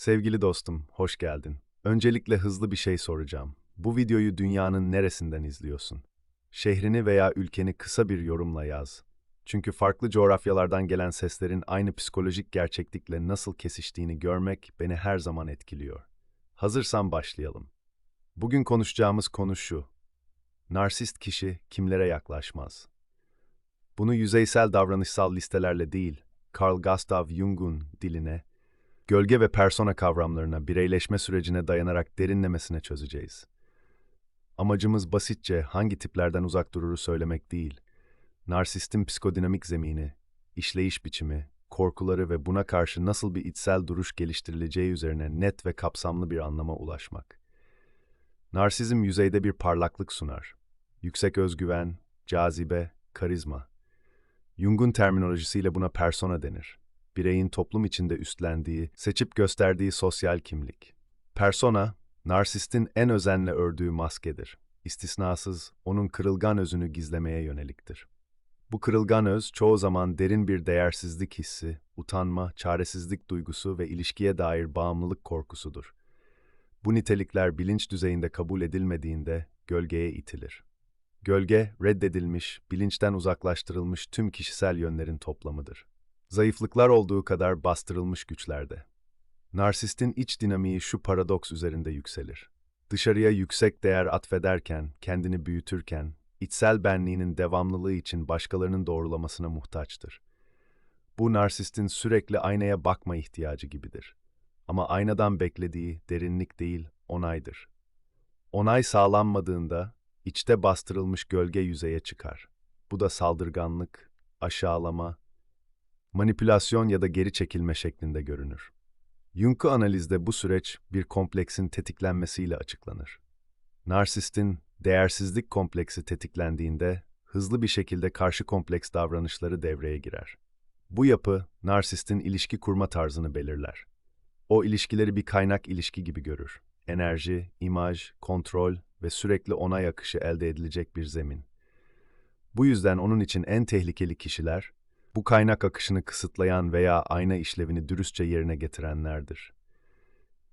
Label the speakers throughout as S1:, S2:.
S1: Sevgili dostum, hoş geldin. Öncelikle hızlı bir şey soracağım. Bu videoyu dünyanın neresinden izliyorsun? Şehrini veya ülkeni kısa bir yorumla yaz. Çünkü farklı coğrafyalardan gelen seslerin aynı psikolojik gerçeklikle nasıl kesiştiğini görmek beni her zaman etkiliyor. Hazırsan başlayalım. Bugün konuşacağımız konu şu. Narsist kişi kimlere yaklaşmaz? Bunu yüzeysel davranışsal listelerle değil, Carl Gustav Jung'un diline, gölge ve persona kavramlarına, bireyleşme sürecine dayanarak derinlemesine çözeceğiz. Amacımız basitçe hangi tiplerden uzak dururu söylemek değil, narsistin psikodinamik zemini, işleyiş biçimi, korkuları ve buna karşı nasıl bir içsel duruş geliştirileceği üzerine net ve kapsamlı bir anlama ulaşmak. Narsizm yüzeyde bir parlaklık sunar. Yüksek özgüven, cazibe, karizma. Jung'un terminolojisiyle buna persona denir. Bireyin toplum içinde üstlendiği, seçip gösterdiği sosyal kimlik. Persona, narsistin en özenle ördüğü maskedir. İstisnasız, onun kırılgan özünü gizlemeye yöneliktir. Bu kırılgan öz çoğu zaman derin bir değersizlik hissi, utanma, çaresizlik duygusu ve ilişkiye dair bağımlılık korkusudur. Bu nitelikler bilinç düzeyinde kabul edilmediğinde gölgeye itilir. Gölge, reddedilmiş, bilinçten uzaklaştırılmış tüm kişisel yönlerin toplamıdır. Zayıflıklar olduğu kadar bastırılmış güçlerde. Narsistin iç dinamiği şu paradoks üzerinde yükselir. Dışarıya yüksek değer atfederken, kendini büyütürken, içsel benliğinin devamlılığı için başkalarının doğrulamasına muhtaçtır. Bu narsistin sürekli aynaya bakma ihtiyacı gibidir. Ama aynadan beklediği derinlik değil, onaydır. Onay sağlanmadığında içte bastırılmış gölge yüzeye çıkar. Bu da saldırganlık, aşağılama, manipülasyon ya da geri çekilme şeklinde görünür. Jung'u analizde bu süreç bir kompleksin tetiklenmesiyle açıklanır. Narsistin değersizlik kompleksi tetiklendiğinde hızlı bir şekilde karşı kompleks davranışları devreye girer. Bu yapı narsistin ilişki kurma tarzını belirler. O ilişkileri bir kaynak ilişki gibi görür. Enerji, imaj, kontrol ve sürekli onay akışı elde edilecek bir zemin. Bu yüzden onun için en tehlikeli kişiler, bu kaynak akışını kısıtlayan veya ayna işlevini dürüstçe yerine getirenlerdir.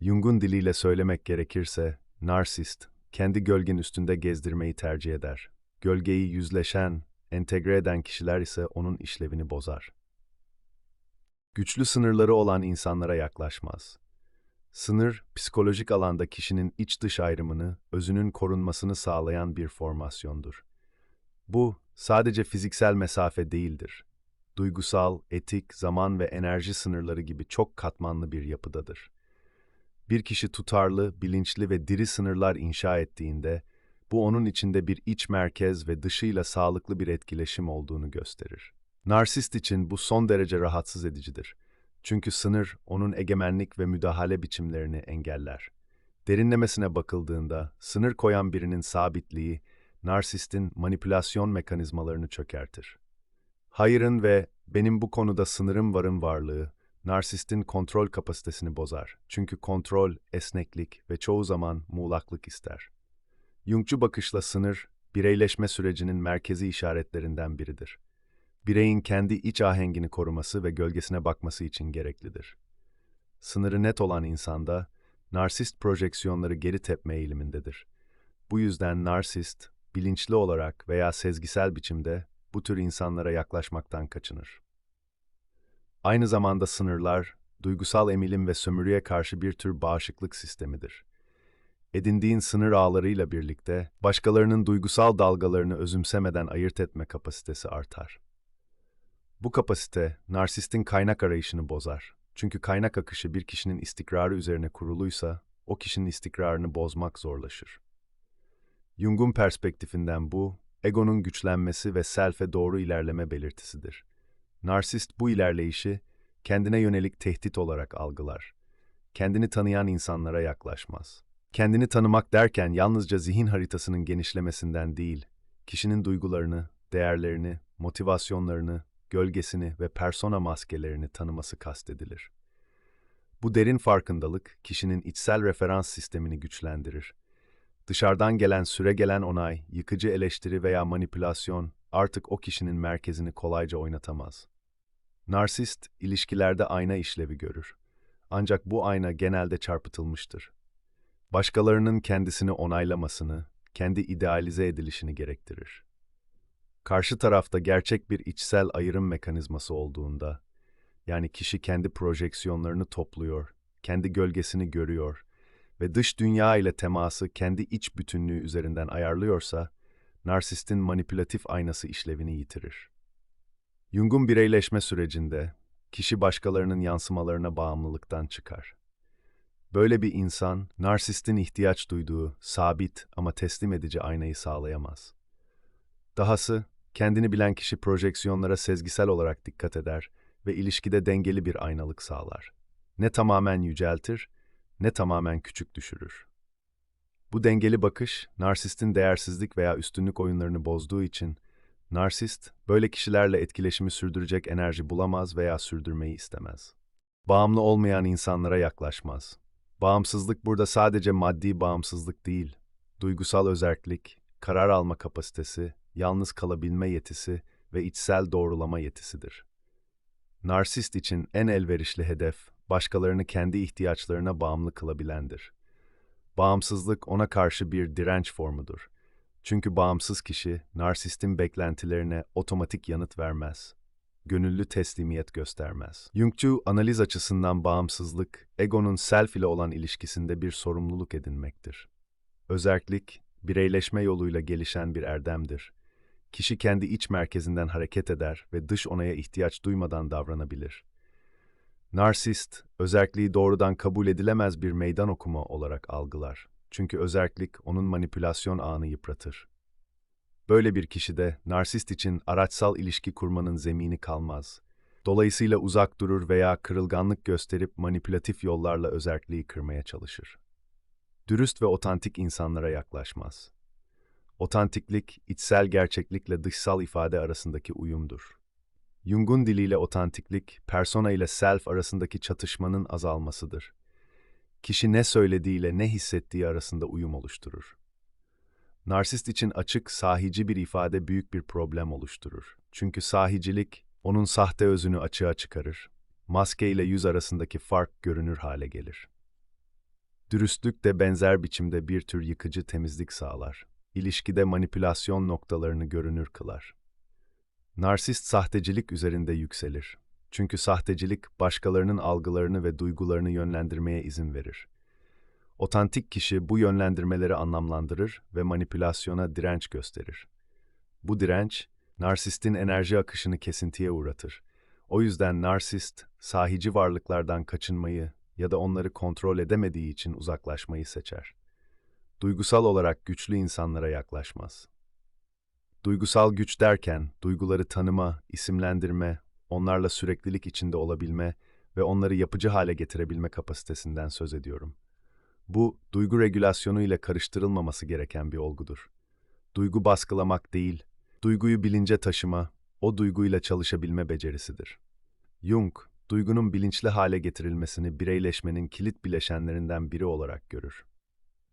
S1: Jung'un diliyle söylemek gerekirse, narsist, kendi gölgen üstünde gezdirmeyi tercih eder. Gölgeyi yüzleşen, entegre eden kişiler ise onun işlevini bozar. Güçlü sınırları olan insanlara yaklaşmaz. Sınır, psikolojik alanda kişinin iç dış ayrımını, özünün korunmasını sağlayan bir formasyondur. Bu, sadece fiziksel mesafe değildir. Duygusal, etik, zaman ve enerji sınırları gibi çok katmanlı bir yapıdadır. Bir kişi tutarlı, bilinçli ve diri sınırlar inşa ettiğinde, bu onun içinde bir iç merkez ve dışıyla sağlıklı bir etkileşim olduğunu gösterir. Narsist için bu son derece rahatsız edicidir. Çünkü sınır onun egemenlik ve müdahale biçimlerini engeller. Derinlemesine bakıldığında sınır koyan birinin sabitliği, narsistin manipülasyon mekanizmalarını çökertir. Hayırın ve benim bu konuda sınırım varın varlığı, narsistin kontrol kapasitesini bozar. Çünkü kontrol, esneklik ve çoğu zaman muğlaklık ister. Jungcu bakışla sınır, bireyleşme sürecinin merkezi işaretlerinden biridir bireyin kendi iç ahengini koruması ve gölgesine bakması için gereklidir. Sınırı net olan insanda, narsist projeksiyonları geri tepme eğilimindedir. Bu yüzden narsist, bilinçli olarak veya sezgisel biçimde bu tür insanlara yaklaşmaktan kaçınır. Aynı zamanda sınırlar, duygusal emilim ve sömürüye karşı bir tür bağışıklık sistemidir. Edindiğin sınır ağlarıyla birlikte, başkalarının duygusal dalgalarını özümsemeden ayırt etme kapasitesi artar. Bu kapasite, narsistin kaynak arayışını bozar. Çünkü kaynak akışı bir kişinin istikrarı üzerine kuruluysa, o kişinin istikrarını bozmak zorlaşır. Jung'un perspektifinden bu, egonun güçlenmesi ve self'e doğru ilerleme belirtisidir. Narsist bu ilerleyişi, kendine yönelik tehdit olarak algılar. Kendini tanıyan insanlara yaklaşmaz. Kendini tanımak derken yalnızca zihin haritasının genişlemesinden değil, kişinin duygularını, değerlerini, motivasyonlarını, gölgesini ve persona maskelerini tanıması kastedilir. Bu derin farkındalık kişinin içsel referans sistemini güçlendirir. Dışarıdan gelen süre gelen onay, yıkıcı eleştiri veya manipülasyon artık o kişinin merkezini kolayca oynatamaz. Narsist, ilişkilerde ayna işlevi görür. ancak bu ayna genelde çarpıtılmıştır. Başkalarının kendisini onaylamasını, kendi idealize edilişini gerektirir. Karşı tarafta gerçek bir içsel ayrım mekanizması olduğunda, yani kişi kendi projeksiyonlarını topluyor, kendi gölgesini görüyor ve dış dünya ile teması kendi iç bütünlüğü üzerinden ayarlıyorsa, narsistin manipülatif aynası işlevini yitirir. Jung'un bireyleşme sürecinde, kişi başkalarının yansımalarına bağımlılıktan çıkar. Böyle bir insan, narsistin ihtiyaç duyduğu sabit ama teslim edici aynayı sağlayamaz. Dahası, kendini bilen kişi projeksiyonlara sezgisel olarak dikkat eder ve ilişkide dengeli bir aynalık sağlar. Ne tamamen yüceltir, ne tamamen küçük düşürür. Bu dengeli bakış, narsistin değersizlik veya üstünlük oyunlarını bozduğu için, narsist, böyle kişilerle etkileşimi sürdürecek enerji bulamaz veya sürdürmeyi istemez. Bağımlı olmayan insanlara yaklaşmaz. Bağımsızlık burada sadece maddi bağımsızlık değil, duygusal özerklik, karar alma kapasitesi, yalnız kalabilme yetisi ve içsel doğrulama yetisidir. Narsist için en elverişli hedef, başkalarını kendi ihtiyaçlarına bağımlı kılabilendir. Bağımsızlık ona karşı bir direnç formudur. Çünkü bağımsız kişi, narsistin beklentilerine otomatik yanıt vermez. Gönüllü teslimiyet göstermez. Jungcu analiz açısından bağımsızlık, egonun self ile olan ilişkisinde bir sorumluluk edinmektir. Özerklik, bireyleşme yoluyla gelişen bir erdemdir. Kişi kendi iç merkezinden hareket eder ve dış onaya ihtiyaç duymadan davranabilir. Narsist, özerkliği doğrudan kabul edilemez bir meydan okuma olarak algılar. Çünkü özerklik onun manipülasyon ağını yıpratır. Böyle bir kişide narsist için araçsal ilişki kurmanın zemini kalmaz. Dolayısıyla uzak durur veya kırılganlık gösterip manipülatif yollarla özerkliği kırmaya çalışır. Dürüst ve otantik insanlara yaklaşmaz. Otantiklik, içsel gerçeklikle dışsal ifade arasındaki uyumdur. Jung'un diliyle otantiklik, persona ile self arasındaki çatışmanın azalmasıdır. Kişi ne söylediğiyle ne hissettiği arasında uyum oluşturur. Narsist için açık, sahici bir ifade büyük bir problem oluşturur. Çünkü sahicilik, onun sahte özünü açığa çıkarır. Maske ile yüz arasındaki fark görünür hale gelir. Dürüstlük de benzer biçimde bir tür yıkıcı temizlik sağlar. İlişkide manipülasyon noktalarını görünür kılar. Narsist sahtecilik üzerinde yükselir. Çünkü sahtecilik başkalarının algılarını ve duygularını yönlendirmeye izin verir. Otantik kişi bu yönlendirmeleri anlamlandırır ve manipülasyona direnç gösterir. Bu direnç, narsistin enerji akışını kesintiye uğratır. O yüzden narsist, sahici varlıklardan kaçınmayı ya da onları kontrol edemediği için uzaklaşmayı seçer. Duygusal olarak güçlü insanlara yaklaşmaz. Duygusal güç derken, duyguları tanıma, isimlendirme, onlarla süreklilik içinde olabilme ve onları yapıcı hale getirebilme kapasitesinden söz ediyorum. Bu, duygu regülasyonu ile karıştırılmaması gereken bir olgudur. Duygu baskılamak değil, duyguyu bilince taşıma, o duyguyla çalışabilme becerisidir. Jung, duygunun bilinçli hale getirilmesini bireyleşmenin kilit bileşenlerinden biri olarak görür.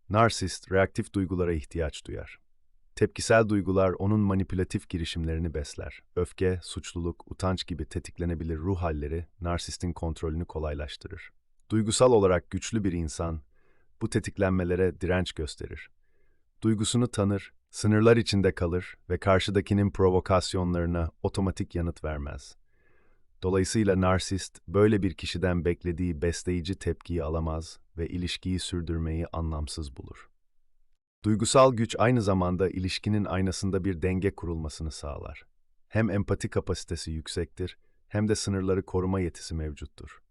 S1: Narsist, reaktif duygulara ihtiyaç duyar. Tepkisel duygular onun manipülatif girişimlerini besler. Öfke, suçluluk, utanç gibi tetiklenebilir ruh halleri narsistin kontrolünü kolaylaştırır. Duygusal olarak güçlü bir insan bu tetiklenmelere direnç gösterir. Duygusunu tanır, sınırlar içinde kalır ve karşıdakinin provokasyonlarına otomatik yanıt vermez. Dolayısıyla narsist böyle bir kişiden beklediği besleyici tepkiyi alamaz ve ilişkiyi sürdürmeyi anlamsız bulur. Duygusal güç aynı zamanda ilişkinin aynasında bir denge kurulmasını sağlar. Hem empati kapasitesi yüksektir, hem de sınırları koruma yetisi mevcuttur.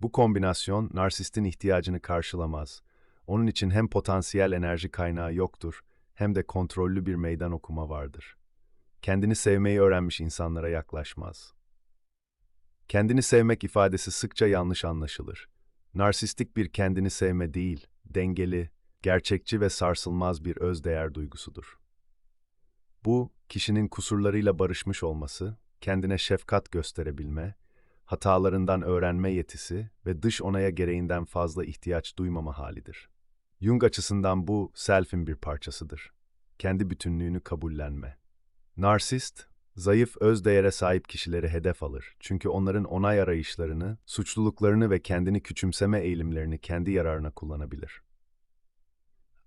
S1: Bu kombinasyon narsistin ihtiyacını karşılamaz. Onun için hem potansiyel enerji kaynağı yoktur, hem de kontrollü bir meydan okuma vardır. Kendini sevmeyi öğrenmiş insanlara yaklaşmaz. Kendini sevmek ifadesi sıkça yanlış anlaşılır. Narsistik bir kendini sevme değil, dengeli, gerçekçi ve sarsılmaz bir özdeğer duygusudur. Bu, kişinin kusurlarıyla barışmış olması, kendine şefkat gösterebilme, hatalarından öğrenme yetisi ve dış onaya gereğinden fazla ihtiyaç duymama halidir. Jung açısından bu, self'in bir parçasıdır. Kendi bütünlüğünü kabullenme. Narsist, Zayıf özdeğere sahip kişileri hedef alır. Çünkü onların onay arayışlarını, suçluluklarını ve kendini küçümseme eğilimlerini kendi yararına kullanabilir.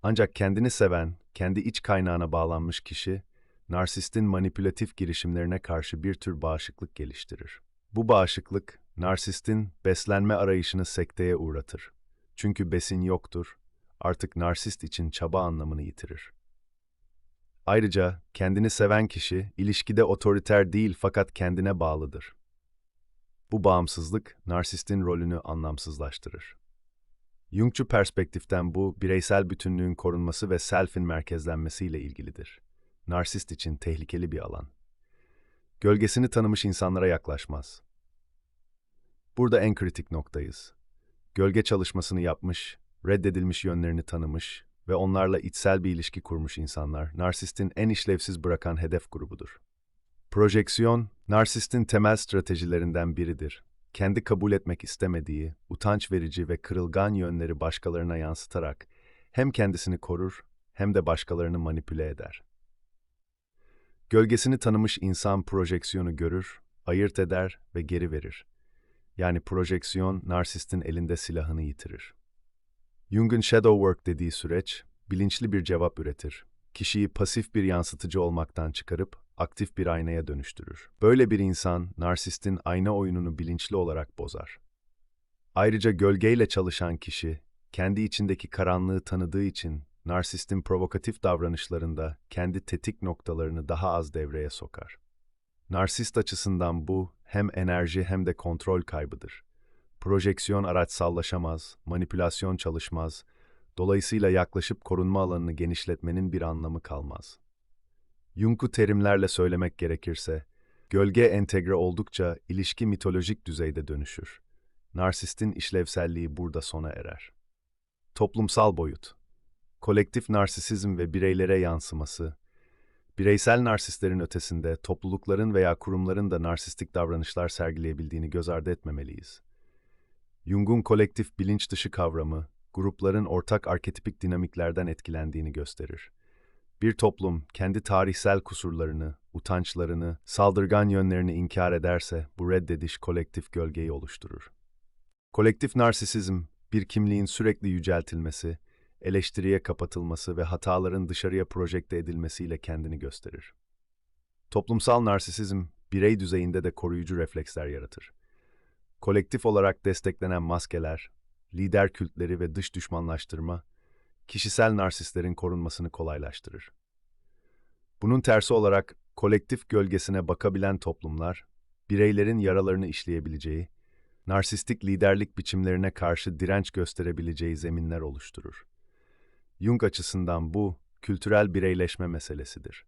S1: Ancak kendini seven, kendi iç kaynağına bağlanmış kişi, narsistin manipülatif girişimlerine karşı bir tür bağışıklık geliştirir. Bu bağışıklık, narsistin beslenme arayışını sekteye uğratır. Çünkü besin yoktur, artık narsist için çaba anlamını yitirir. Ayrıca kendini seven kişi ilişkide otoriter değil fakat kendine bağlıdır. Bu bağımsızlık narsistin rolünü anlamsızlaştırır. Jungçu perspektiften bu bireysel bütünlüğün korunması ve self'in merkezlenmesiyle ilgilidir. Narsist için tehlikeli bir alan. Gölgesini tanımış insanlara yaklaşmaz. Burada en kritik noktayız. Gölge çalışmasını yapmış, reddedilmiş yönlerini tanımış ve onlarla içsel bir ilişki kurmuş insanlar, narsistin en işlevsiz bırakan hedef grubudur. Projeksiyon, narsistin temel stratejilerinden biridir. Kendi kabul etmek istemediği, utanç verici ve kırılgan yönleri başkalarına yansıtarak hem kendisini korur hem de başkalarını manipüle eder. Gölgesini tanımış insan projeksiyonu görür, ayırt eder ve geri verir. Yani projeksiyon, narsistin elinde silahını yitirir. Jung'un shadow work dediği süreç, bilinçli bir cevap üretir. Kişiyi pasif bir yansıtıcı olmaktan çıkarıp aktif bir aynaya dönüştürür. Böyle bir insan, narsistin ayna oyununu bilinçli olarak bozar. Ayrıca gölgeyle çalışan kişi, kendi içindeki karanlığı tanıdığı için narsistin provokatif davranışlarında kendi tetik noktalarını daha az devreye sokar. Narsist açısından bu hem enerji hem de kontrol kaybıdır. Projeksiyon araçsallaşamaz, manipülasyon çalışmaz, dolayısıyla yaklaşıp korunma alanını genişletmenin bir anlamı kalmaz. Jung'u terimlerle söylemek gerekirse, gölge entegre oldukça ilişki mitolojik düzeyde dönüşür. Narsistin işlevselliği burada sona erer. Toplumsal boyut Kolektif narsisizm ve bireylere yansıması, bireysel narsistlerin ötesinde toplulukların veya kurumların da narsistik davranışlar sergileyebildiğini göz ardı etmemeliyiz. Jung'un kolektif bilinç dışı kavramı, grupların ortak arketipik dinamiklerden etkilendiğini gösterir. Bir toplum kendi tarihsel kusurlarını, utançlarını, saldırgan yönlerini inkar ederse bu reddediş kolektif gölgeyi oluşturur. Kolektif narsisizm, bir kimliğin sürekli yüceltilmesi, eleştiriye kapatılması ve hataların dışarıya projekte edilmesiyle kendini gösterir. Toplumsal narsisizm, birey düzeyinde de koruyucu refleksler yaratır. Kolektif olarak desteklenen maskeler, lider kültleri ve dış düşmanlaştırma, kişisel narsistlerin korunmasını kolaylaştırır. Bunun tersi olarak kolektif gölgesine bakabilen toplumlar, bireylerin yaralarını işleyebileceği, narsistik liderlik biçimlerine karşı direnç gösterebileceği zeminler oluşturur. Jung açısından bu, kültürel bireyleşme meselesidir.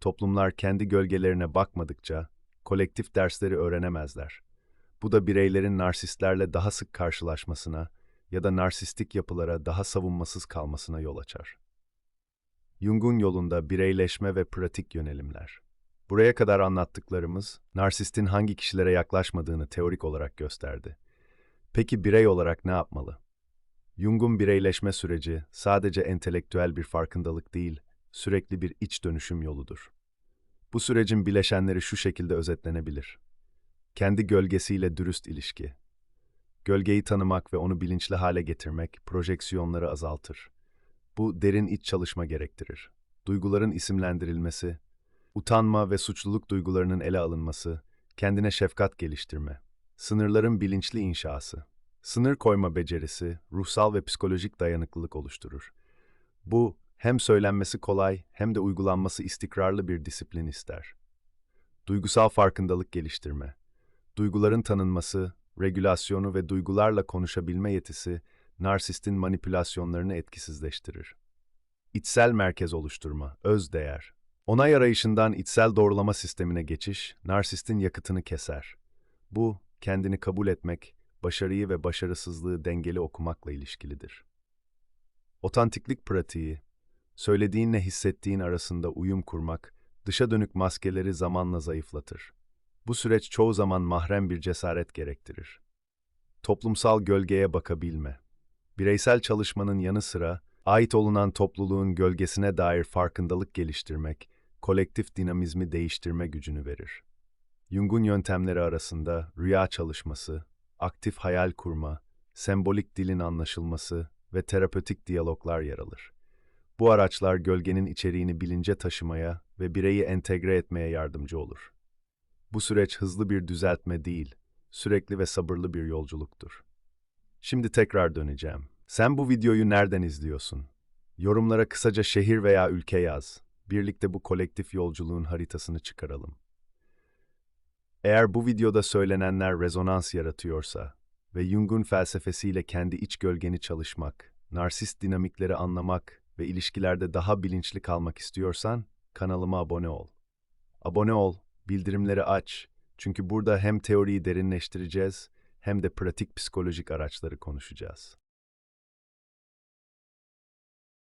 S1: Toplumlar kendi gölgelerine bakmadıkça, kolektif dersleri öğrenemezler. Bu da bireylerin narsistlerle daha sık karşılaşmasına ya da narsistik yapılara daha savunmasız kalmasına yol açar. Jung'un yolunda bireyleşme ve pratik yönelimler. Buraya kadar anlattıklarımız, narsistin hangi kişilere yaklaşmadığını teorik olarak gösterdi. Peki birey olarak ne yapmalı? Jung'un bireyleşme süreci sadece entelektüel bir farkındalık değil, sürekli bir iç dönüşüm yoludur. Bu sürecin bileşenleri şu şekilde özetlenebilir. Kendi gölgesiyle dürüst ilişki. Gölgeyi tanımak ve onu bilinçli hale getirmek projeksiyonları azaltır. Bu derin iç çalışma gerektirir. Duyguların isimlendirilmesi, utanma ve suçluluk duygularının ele alınması, kendine şefkat geliştirme, sınırların bilinçli inşası. Sınır koyma becerisi, ruhsal ve psikolojik dayanıklılık oluşturur. Bu, hem söylenmesi kolay hem de uygulanması istikrarlı bir disiplin ister. Duygusal farkındalık geliştirme. Duyguların tanınması, regülasyonu ve duygularla konuşabilme yetisi, narsistin manipülasyonlarını etkisizleştirir. İçsel merkez oluşturma, öz değer. Onay arayışından içsel doğrulama sistemine geçiş, narsistin yakıtını keser. Bu, kendini kabul etmek, başarıyı ve başarısızlığı dengeli okumakla ilişkilidir. Otantiklik pratiği, söylediğinle hissettiğin arasında uyum kurmak, dışa dönük maskeleri zamanla zayıflatır. Bu süreç çoğu zaman mahrem bir cesaret gerektirir. Toplumsal gölgeye bakabilme. Bireysel çalışmanın yanı sıra, ait olunan topluluğun gölgesine dair farkındalık geliştirmek, kolektif dinamizmi değiştirme gücünü verir. Jung'un yöntemleri arasında rüya çalışması, aktif hayal kurma, sembolik dilin anlaşılması ve terapötik diyaloglar yer alır. Bu araçlar gölgenin içeriğini bilince taşımaya ve bireyi entegre etmeye yardımcı olur. Bu süreç hızlı bir düzeltme değil, sürekli ve sabırlı bir yolculuktur. Şimdi tekrar döneceğim. Sen bu videoyu nereden izliyorsun? Yorumlara kısaca şehir veya ülke yaz. Birlikte bu kolektif yolculuğun haritasını çıkaralım. Eğer bu videoda söylenenler rezonans yaratıyorsa ve Jung'un felsefesiyle kendi iç gölgeni çalışmak, narsist dinamikleri anlamak ve ilişkilerde daha bilinçli kalmak istiyorsan kanalıma abone ol. Abone ol, bildirimleri aç. Çünkü burada hem teoriyi derinleştireceğiz hem de pratik psikolojik araçları konuşacağız.